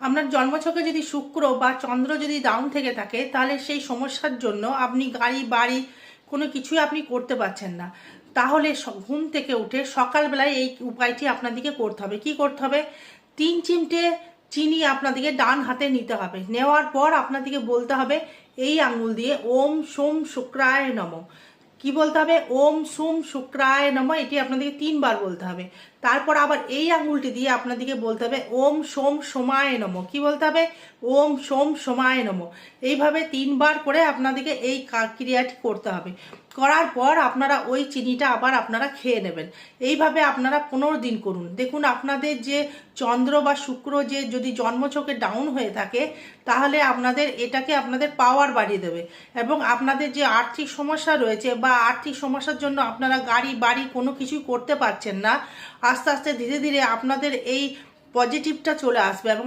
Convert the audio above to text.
আপনার জন্মছকে যদি শুক্র বা চন্দ্র যদি ডাউন থেকে থাকে, তাহলে সেই সমস্যার জন্য আপনি গাড়ি, বাড়ি কোনো কিছুই আপনি করতে পারছেন না। তাহলে ঘুম থেকে উঠে সকালবেলায় এই উপায়টি আপনাদেরকে করতে হবে। কি করতে হবে? তিন চিমটে চিনি আপনাদেরকে ডান হাতে নিতে হবে। নেওয়ার পর আপনাদেরকে বলতে হবে, এই আঙুল দিয়ে ওম সোম শুক্রায় নম। কি বলতে হবে? ওম সুম শুক্রায় নম। এটি আপনাদেরকে তিনবার বলতে হবে। তারপর আবার এই আঙুলটি দিয়ে আপনাদেরকে বলতে হবে, ওম সোম সোমায় নম। কি বলতে হবে? ওম সোম সোমায় নম। এইভাবে তিনবার করে আপনাদেরকে এই ক্রিয়াটি করতে হবে। করার পর আপনারা ওই চিনিটা আবার আপনারা খেয়ে নেবেন। এইভাবে আপনারা পনেরো দিন করুন। দেখুন, আপনাদের যে চন্দ্র বা শুক্র যে যদি জন্মছকে ডাউন হয়ে থাকে, তাহলে আপনাদের এটাকে আপনাদের পাওয়ার বাড়িয়ে দেবে। এবং আপনাদের যে আর্থিক সমস্যা রয়েছে বা আর্থিক সমস্যার জন্য আপনারা গাড়ি, বাড়ি কোনো কিছুই করতে পারছেন না। আস্তে আস্তে ধীরে ধীরে আপনাদের এই পজিটিভটা চলে আসবে এবং